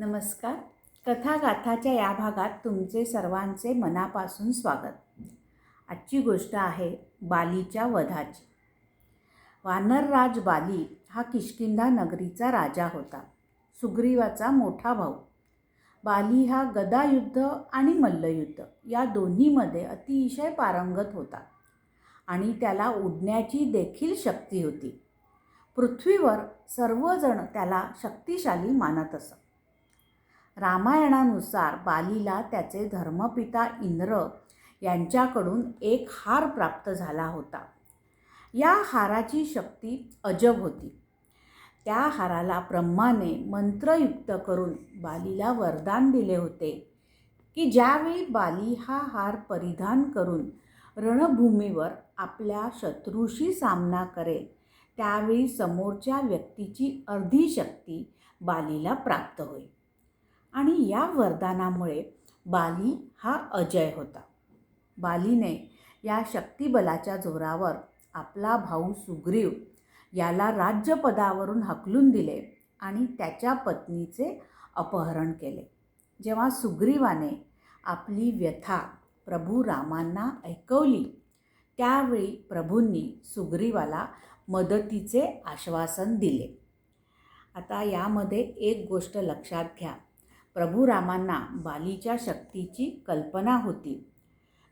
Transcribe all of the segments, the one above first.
नमस्कार. कथागाथाच्या या भागात तुमचे सर्वांचे मनापासून स्वागत. आजची गोष्ट आहे बालीच्या वधाची. वानरराज बाली हा किष्किंधा नगरीचा राजा होता. सुग्रीवाचा मोठा भाऊ. बाली हा गदायुद्ध आणि मल्लयुद्ध या दोन्हीमध्ये अतिशय पारंगत होता आणि त्याला उडण्याची देखील शक्ती होती. पृथ्वीवर सर्वजण त्याला शक्तिशाली मानत असत. रामायणानुसार बालीला त्याचे धर्मपिता इंद्र यांच्याकडून एक हार प्राप्त झाला होता. या हाराची शक्ती अजब होती. त्या हाराला ब्रह्माने मंत्रयुक्त करून बालीला वरदान दिले होते की ज्यावेळी बाली हा हार परिधान करून रणभूमीवर आपल्या शत्रूशी सामना करेल त्यावेळी समोरच्या व्यक्तीची अर्धी शक्ती बालीला प्राप्त होईल. आणि या वरदानामुळे बाली हा अजय होता. बालीने या शक्तिबलाच्या जोरावर आपला भाऊ सुग्रीव याला राज्यपदावरून हकलून दिले आणि त्याच्या पत्नीचे अपहरण केले. जेव्हा सुग्रीवाने आपली व्यथा प्रभू रामांना ऐकवली त्यावेळी प्रभूंनी सुग्रीवाला मदतीचे आश्वासन दिले. आता यामध्ये एक गोष्ट लक्षात घ्या. प्रभू रामांना बालीच्या शक्तीची कल्पना होती.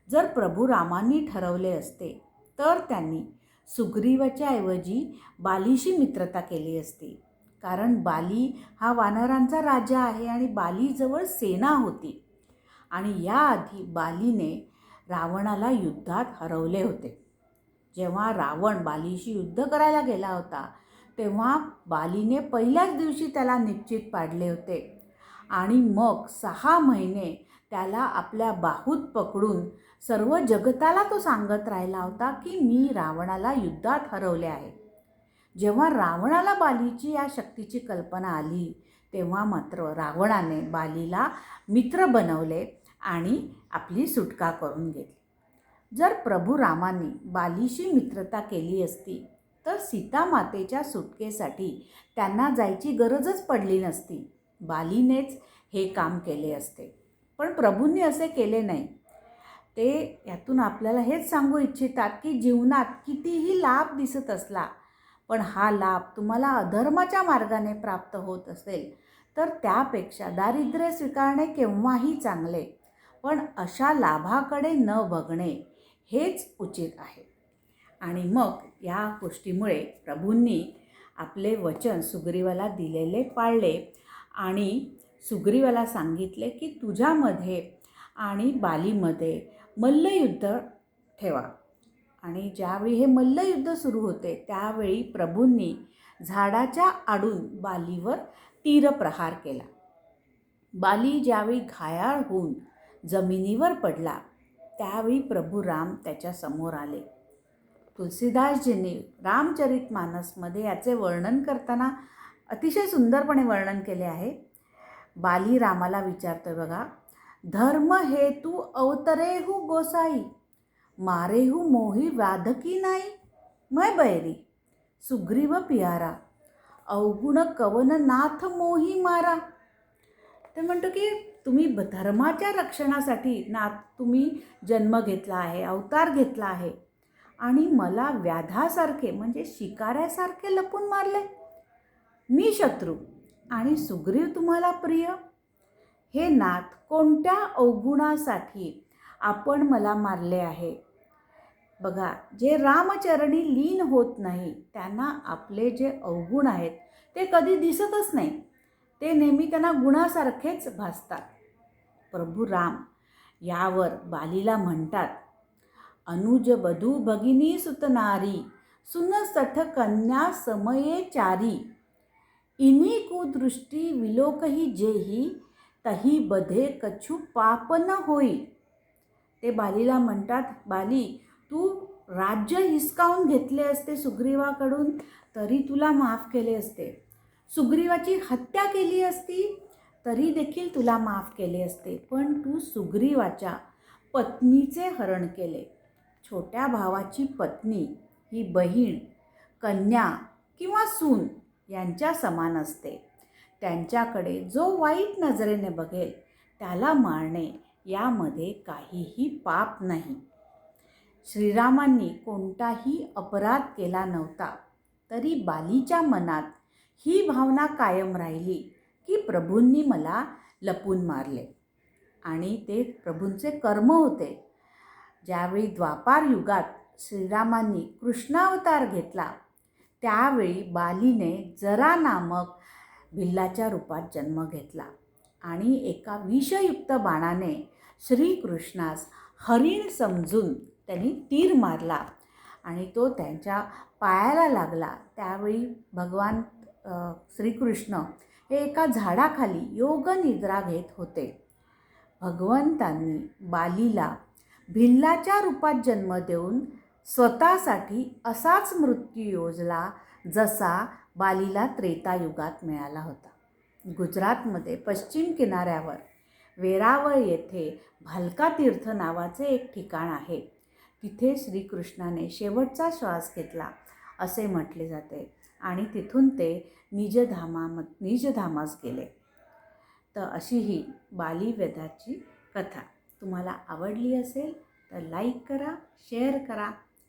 जर प्रभू रामांनी ठरवले असते तर त्यांनी सुग्रीवाच्या ऐवजी बालीशी मित्रता केली असती. कारण बाली हा वानरांचा राजा आहे आणि बालीजवळ सेना होती. आणि याआधी बालीने रावणाला युद्धात हरवले होते. जेव्हा रावण बालीशी युद्ध करायला गेला होता तेव्हा बालीने पहिल्याच दिवशी त्याला निश्चित पाडले होते. आणि मग सहा महिने त्याला आपल्या बाहूत पकडून सर्व जगताला तो सांगत राहिला होता की मी रावणाला युद्धात हरवले आहे. जेव्हा रावणाला बालीची या शक्तीची कल्पना आली तेव्हा मात्र रावणाने बालीला मित्र बनवले आणि आपली सुटका करून घेतली. जर प्रभू रामांनी बालीशी मित्रता केली असती तर सीतामातेच्या सुटकेसाठी त्यांना जायची गरजच पडली नसती. बालीनेच हे काम केले असते. पण प्रभूंनी असे केले नाही. ते यातून आपल्याला हेच सांगू इच्छितात की जीवनात कितीही लाभ दिसत असला पण हा लाभ तुम्हाला अधर्माच्या मार्गाने प्राप्त होत असेल तर त्यापेक्षा दारिद्र्य स्वीकारणे केव्हाही चांगले पण अशा लाभाकडे न बघणे हेच उचित आहे. आणि मग या गोष्टीमुळे प्रभूंनी आपले वचन सुग्रीवाला दिलेले पाळले. आणि सुग्रीवाला सांगितले की तुझ्यामध्ये आणि बालीमध्ये मल्लयुद्ध ठेवा. आणि ज्यावेळी हे मल्लयुद्ध सुरू होते त्यावेळी प्रभूंनी झाडाच्या आडून बालीवर तीरप्रहार केला. बाली ज्यावेळी घायाळ होऊन जमिनीवर पडला त्यावेळी प्रभू राम त्याच्यासमोर आले. तुलसीदासजींनी रामचरित मानसमध्ये याचे वर्णन करताना अतिशय सुंदरपणे वर्णन केले आहे. बाली रामाला विचारतोय बघा धर्म हेतू अवतरेहू गोसाई मारेहू मोही व्याधकी नाही मै बैरी सुग्रीव पियारा अवगुण कवन नाथ मोही मारा. ते म्हणतो की तुम्ही धर्माच्या रक्षणासाठी नाथ तुम्ही जन्म घेतला आहे अवतार घेतला आहे आणि मला व्याधासारखे म्हणजे शिकाऱ्यासारखे लपून मारले मी शत्रू आणि सुग्रीव तुम्हाला प्रिय? हे नाथ कोणत्या अवगुणासाठी आपण मला मारले आहे? बघा जे रामचरणी लीन होत नाही त्यांना आपले जे अवगुण आहेत ते कधी दिसतच नाही. ते नेहमी त्यांना गुणासारखेच भासतात. प्रभू राम यावर बालीला म्हणतात अनुज बधू भगिनी सुतनारी सुनसठ कन्या समये चारी. इनी कुदृष्टी विलोकही जेही तही बधे कछु पाप न होई. ते बालीला म्हणतात बाली तू राज्य हिसकावून घेतले असते सुग्रीवाकडून तरी तुला माफ केले असते. सुग्रीवाची हत्या केली असती तरी देखील तुला माफ केले असते. पण तू सुग्रीवाच्या पत्नीचे हरण केले. छोट्या भावाची पत्नी ही बहीण कन्या किंवा सून यांच्या समान असते. त्यांच्याकडे जो वाईट नजरेने बघेल त्याला मारणे यामध्ये काहीही पाप नाही. श्रीरामांनी कोणताही अपराध केला नव्हता तरी बालीच्या मनात ही भावना कायम राहिली की प्रभूंनी मला लपून मारले. आणि ते प्रभूंचे कर्म होते. ज्यावेळी द्वापार युगात श्रीरामांनी कृष्णावतार घेतला त्यावेळी बालीने जरा नामक भिल्लाच्या रूपात जन्म घेतला आणि एका विषयुक्त बाणाने श्रीकृष्णास हरिण समजून त्यांनी तीर मारला आणि तो त्यांच्या पायाला लागला. त्यावेळी भगवान श्रीकृष्ण हे एका झाडाखाली योग निद्रा घेत होते. भगवंतांनी बालीला भिल्लाच्या रूपात जन्म देऊन स्वतःसाठी असाच मृत्यू योजला जसा बालीला त्रेतायुगात मिळाला होता. गुजरातमध्ये पश्चिम किनाऱ्यावर वेरावळ येथे भालका तीर्थ नावाचे एक ठिकाण आहे. तिथे श्रीकृष्णाने शेवटचा श्वास घेतला असे म्हटले जाते आणि तिथून ते निजधामा निजधामास गेले. तर अशी ही बालीवेदाची कथा. तुम्हाला आवडली असेल तर लाईक करा शेअर करा.